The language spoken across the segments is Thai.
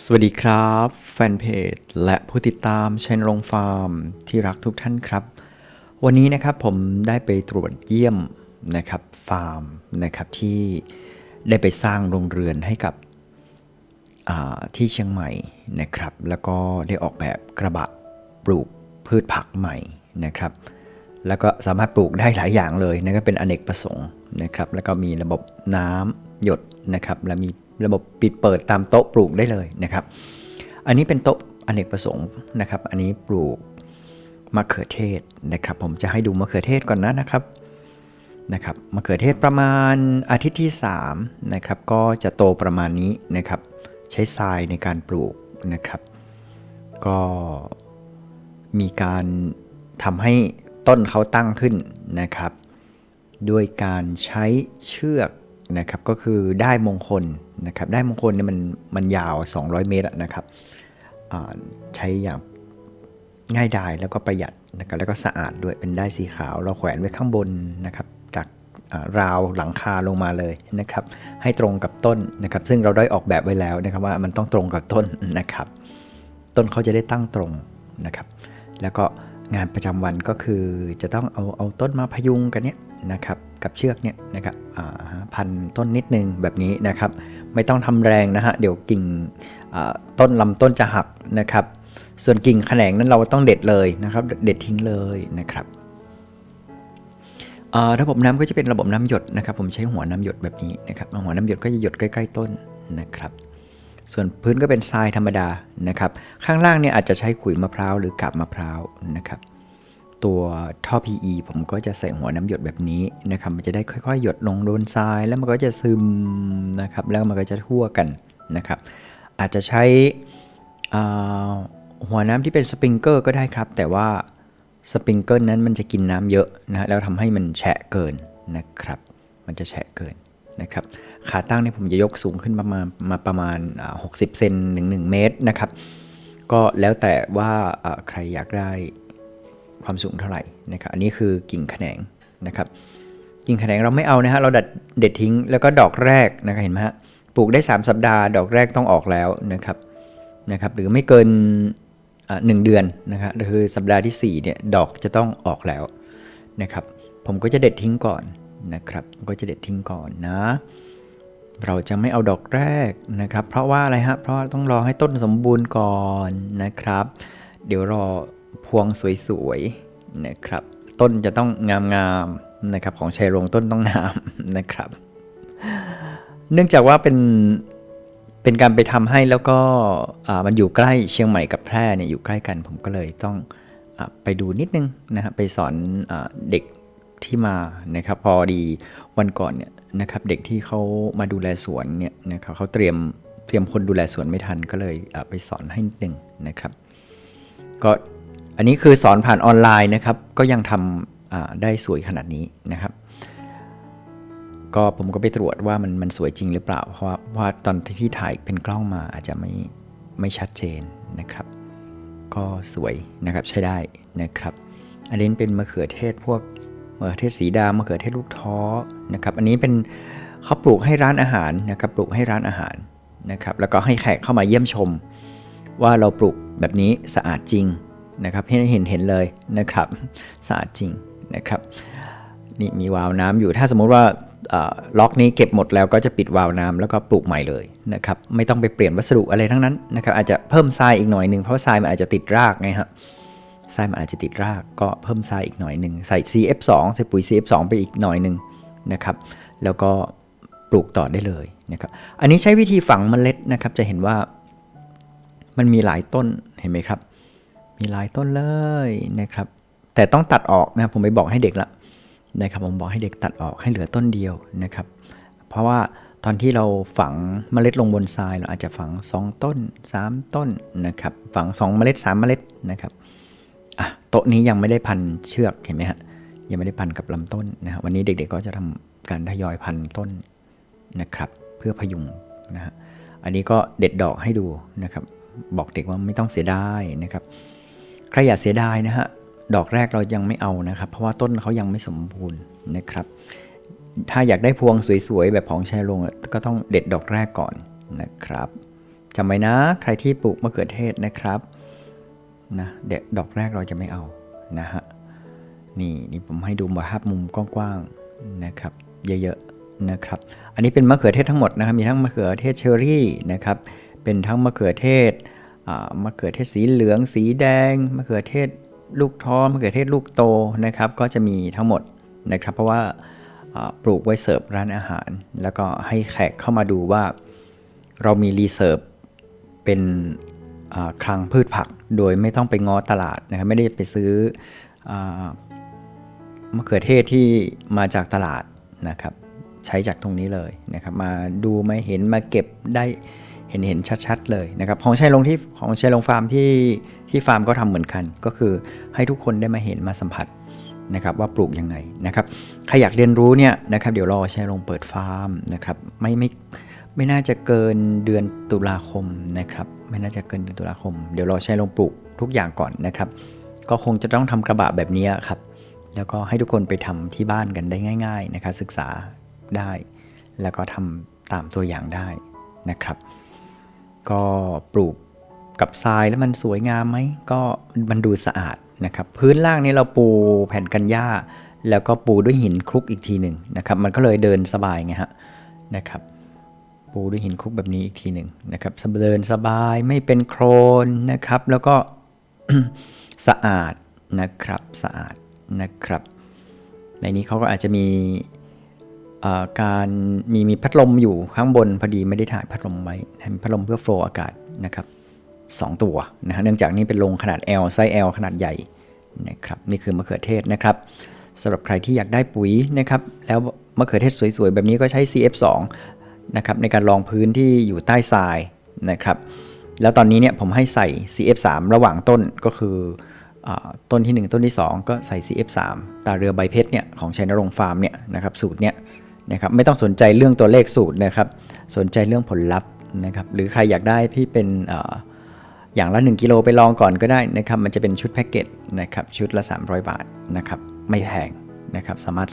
สวัสดีครับ แฟนเพจ และผู้ติดตามช n นรงฟาร์มที่รักทุกท่านครับ วันนี้นะครับผมได้ไปตรวจเยี่ยมนะครับฟาร์มนะครับที่ได้ไปสร้างโรงเรือนให้กับที่เชียงใหม่นะครับ แล้วก็ได้ออกแบบกระบะปลูกพืชผักใหม่นะครับ แล้วก็สามารถปลูกได้หลายอย่างเลยนะครับเป็นอเนกประสงค์นะครับ แล้วก็มีระบบน้ำหยดนะครับและมี ระบบปิดเปิดตามโต๊ะปลูกได้เลยนะครับ อันนี้เป็นโต๊ะอเนกประสงค์นะครับ อันนี้ปลูกมะเขือเทศนะครับ ผมจะให้ดูมะเขือเทศก่อนนะนะครับนะครับมะเขือเทศประมาณอาทิตย์ที่3นะครับก็จะโตประมาณนี้นะครับ ใช้ทรายในการปลูกนะครับ ก็มีการทำให้ต้นเขาตั้งขึ้นนะครับ ด้วยการใช้เชือก นะครับก็คือได้มงคลนะครับได้มงคลเนี่ยมันมันยาว 200 เมตรนะครับใช้อย่างง่ายดายแล้วก็ประหยัดนะครับแล้วก็สะอาดด้วยเป็นได้สีขาว เราแขวนไว้ข้างบนนะครับจากราวหลังคาลงมาเลยนะครับให้ตรงกับต้นนะครับซึ่งเราได้ออกแบบไว้แล้วนะครับว่ามันต้องตรงกับต้นนะครับ ต้นเขาจะได้ตั้งตรงนะครับ แล้วก็งานประจำวันก็คือจะต้องเอาเอาต้นมาพยุงกันเนี้ย นะครับกับเชือกเนี่ยนะครับพันต้นนิดนึงแบบนี้นะครับ ไม่ต้องทำแรงนะฮะเดี๋ยวกิ่งต้นลำต้นจะหักนะครับ ส่วนกิ่งแขนงนั้นเราต้องเด็ดเลยนะครับ เด็ดทิ้งเลยนะครับระบบน้ำก็จะเป็นระบบน้ำหยดนะครับ ผมใช้หัวน้ำหยดแบบนี้นะครับหัวน้ำหยดก็จะหยดใกล้ ๆ ต้นนะครับ ส่วนพื้นก็เป็นทรายธรรมดานะครับ ข้างล่างเนี่ยอาจจะใช้ขุยมะพร้าวหรือกาบมะพร้าวนะครับ ตัวท่อ PE ผมก็จะใส่หัวน้ำหยดแบบนี้นะครับมันจะได้ค่อยๆ หยดลงโดนทรายแล้วมันก็จะซึมนะครับแล้วมันก็จะทั่วกันนะครับ อาจจะใช้หัวน้ำที่เป็นสปริงเกอร์ก็ได้ครับ แต่ว่าสปริงเกิลนั้นมันจะกินน้ำเยอะนะฮะแล้วทำให้มันแฉะเกินนะครับ มันจะแฉะเกินนะครับขาตั้งเนี่ยผมจะยกสูงขึ้นประมาณมาประมาณ 60 เซนหนึ่งหนึ่งเมตรนะครับ ก็แล้วแต่ว่าใครอยากได้ ความสูงเท่าไหร่นะครับอันนี้คือกิ่งแขนงนะครับ กิ่งแขนงเราไม่เอานะฮะเราดัดเด็ดทิ้งแล้วก็ดอกแรกนะครับเห็นไหมฮะปลูกได้ 3 สัปดาห์ ดอกแรกต้องออกแล้วนะครับนะครับหรือไม่เกินหนึ่งเดือนนะครับคือสัปดาห์ที่4เนี่ยดอกจะต้องออกแล้วนะครับผมก็จะเด็ดทิ้งก่อนนะครับก็จะเด็ดทิ้งก่อนนะ เราจะไม่เอาดอกแรกนะครับ เพราะว่าอะไรฮะเพราะว่าต้องรอให้ต้นสมบูรณ์ก่อนนะครับ เดี๋ยวรอ พวงสวยๆนะครับ ต้นจะต้องงามๆนะครับ ของชัยโรงต้นต้องงามนะครับ เนื่องจากว่าเป็นเป็นการไปทำให้แล้วก็มันอยู่ใกล้เชียงใหม่กับแพร่เนี่ยอยู่ใกล้กัน ผมก็เลยต้องอไปดูนิดนึงนะฮะไปสอนอเด็กที่มานะครับ พอดีวันก่อนเนี่ยนะครับ เด็กที่เขามาดูแลสวนเนี่ยนะครับเขาเตรียมเตรียมคนดูแลสวนไม่ทันก็เลยไปสอนให้นิดนึงนะครับ ก็ อันนี้คือสอนผ่านออนไลน์นะครับ ก็ยังทำได้สวยขนาดนี้นะครับ ก็ผมก็ไปตรวจว่ามันมันสวยจริงหรือเปล่าเพราะว่า เพราะว่าตอนที่ถ่ายเป็นกล้องมาอาจจะไม่ไม่ชัดเจนนะครับ ก็สวยนะครับใช้ได้นะครับ อันนี้เป็นมะเขือเทศพวกมะเขือเทศสีดามะเขือเทศลูกท้อนะครับ อันนี้เป็นเขาปลูกให้ร้านอาหารนะครับ ปลูกให้ร้านอาหารนะครับ แล้วก็ให้แขกเข้ามาเยี่ยมชม ว่าเราปลูกแบบนี้สะอาดจริง นะครับให้เห็นเห็นเลยนะครับสะอาดจริงนะครับนี่มีวาล์วน้ำอยู่ถ้าสมมุติว่าล็อกนี้เก็บหมดแล้วก็จะปิดวาล์วน้ำแล้วก็ปลูกใหม่เลยนะครับไม่ต้องไปเปลี่ยนวัสดุอะไรทั้งนั้นนะครับอาจจะเพิ่มทรายอีกหน่อยหนึ่งเพราะทรายมันอาจจะติดรากไงครับทรายมันอาจจะติดรากก็เพิ่มทรายอีกหน่อยหนึ่งใส่ CF2 ใส่ปุ๋ย CF2 ไปอีกหน่อยหนึ่งนะครับแล้วก็ปลูกต่อได้เลยนะครับอันนี้ใช้วิธีฝังเมล็ดนะครับจะเห็นว่ามันมีหลายต้นเห็นไหมครับ มีหลายต้นเลยนะครับ แต่ต้องตัดออกนะผมไปบอกให้เด็กละนะครับผมบอกให้เด็กตัดออกให้เหลือต้นเดียวนะครับ เพราะว่าตอนที่เราฝังเมล็ดลงบนทรายเราอาจจะฝัง 2 ต้น 3 ต้นนะครับ ฝัง 2 เมล็ด 3 เมล็ดนะครับอะโต๊ะนี้ยังไม่ได้พันเชือกเห็นไหมฮะยังไม่ได้พันกับลำต้นนะฮะวันนี้เด็กๆก็จะทำการทยอยพันต้นนะครับ เพื่อพยุงนะฮะอันนี้ก็เด็ดดอกให้ดูนะครับ บอกเด็กว่าไม่ต้องเสียดายนะครับ ใครอย่าเสียดายนะฮะ ดอกแรกเรายังไม่เอานะครับ เพราะว่าต้นเขายังไม่สมบูรณ์นะครับ ถ้าอยากได้พวงสวยๆ แบบของแชร์ลงก็ต้องเด็ดดอกแรกก่อนนะครับจำไว้นะ ใครที่ปลูกมะเขือเทศนะครับนะเด็ดดอกแรกเราจะไม่เอานะฮะนี่นี่ผมให้ดูภาพมุมกว้างๆนะครับ เยอะๆนะครับ อันนี้เป็นมะเขือเทศทั้งหมดนะครับ มีทั้งมะเขือเทศเชอรี่นะครับ เป็นทั้งมะเขือเทศ มะเขือเทศสีเหลือง สีแดงมะเขือเทศลูกท้อมะเขือเทศลูกโตนะครับ ก็จะมีทั้งหมดนะครับ เพราะว่าปลูกไว้เสิร์ฟร้านอาหาร แล้วก็ให้แขกเข้ามาดูว่าเรามีรีเซิร์ฟเป็นคลังพืชผักโดยไม่ต้องไปง้อตลาดนะครับไม่ได้ไปซื้ออมะเขือเทศที่มาจากตลาดนะครับ ใช้จากตรงนี้เลยนะครับ มาดูมาเห็นมาเก็บได้ เห็นเห็นชัดๆเลยนะครับของชัยลงที่ของชัยลงฟาร์มที่ที่ฟาร์มก็ทำเหมือนกัน ก็คือให้ทุกคนได้มาเห็นมาสัมผัสนะครับว่าปลูกยังไงนะครับใครอยากเรียนรู้เนี่ยนะครับเดี๋ยวรอชัยลงเปิดฟาร์มนะครับไม่ไม่ไม่น่าจะเกินเดือนตุลาคมนะครับไม่น่าจะเกินเดือนตุลาคม เดี๋ยวเราใช้ลงปลูกทุกอย่างก่อนนะครับ ก็คงจะต้องทำกระบะแบบนี้ครับแล้วก็ให้ทุกคนไปทำที่บ้านกันได้ง่าย ๆนะครับศึกษาได้ แล้วก็ทำตามตัวอย่างได้นะครับ ก็ปลูกกับทรายแล้วมันสวยงามไหมก็มันดูสะอาดนะครับ พื้นล่างนี้เราปูแผ่นกันหญ้า แล้วก็ปูด้วยหินคลุกอีกทีหนึ่งนะครับ มันก็เลยเดินสบายไงฮะนะครับ ปูด้วยหินคลุกแบบนี้อีกทีหนึ่งนะครับสบเดินสบายไม่เป็นโครนนะครับ แล้วก็สะอาดนะครับสะอาดนะครับ ในนี้เขาก็อาจจะมี การมีมีพัดลมอยู่ข้างบนพอดีไม่ได้ถ่ายพัดลมไว้มีพัดลมเพื่อโฟล์อากาศนะครับสองตัวนะฮะเนื่องจากนี่เป็นโรงขนาด L ไซส์ L ขนาดใหญ่นะครับนี่คือมะเขือเทศนะครับสำหรับใครที่อยากได้ปุ๋ยนะครับแล้วมะเขือเทศสวยๆ แบบนี้ก็ใช้ CF2 นะครับในการรองพื้นที่อยู่ใต้ทรายนะครับแล้วตอนนี้เนี่ยผมให้ใส่ CF3 ระหว่างต้นก็คืออต้นที่ 1 ต้นที่ 2 ก็ใส่ CF3 ตาเรือใบเพชรเนี่ยของชัยนรงค์ฟาร์มเนี่ยนะครับสูตรเนี่ย นะครับไม่ต้องสนใจเรื่องตัวเลขสูตรนะครับ สนใจเรื่องผลลัพธ์นะครับหรือใครอยากได้พี่เป็นออย่างละ 1 กิโลไปลองก่อนก็ได้นะครับ มันจะเป็นชุดแพ็กเกจนะครับชุดละ 300 บาทนะครับไม่แพงนะครับสามารถ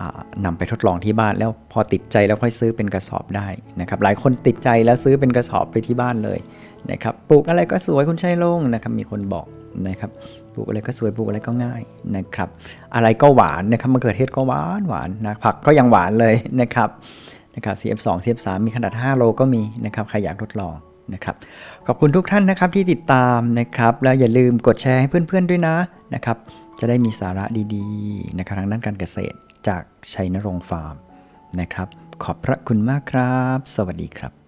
อ่านำไปทดลองที่บ้านแล้วพอติดใจแล้วค่อยซื้อเป็นกระสอบได้นะครับหลายคนติดใจแล้วซื้อเป็นกระสอบไปที่บ้านเลยนะครับปลูกอะไรก็สวยคุณชัยลงนะครับมีคนบอกนะครับ ลูกอะไรก็สวยปลูกอะไรก็ง่ายนะครับ อะไรก็หวานนะครับมะเขือเทศก็หวานหวานนะผักก็ยังหวานเลยนะครับนะครับ CF2 CF3 มีขนาด 5 โลก็มีนะครับใครอยากทดลองนะครับขอบคุณทุกท่านนะครับที่ติดตามนะครับ แล้วอย่าลืมกดแชร์ให้เพื่อนๆด้วยนะนะครับ จะได้มีสาระดีๆนะครับทางด้านการเกษตรจากชัยนรงค์ฟาร์มนะครับ ขอบพระคุณมากครับ สวัสดีครับ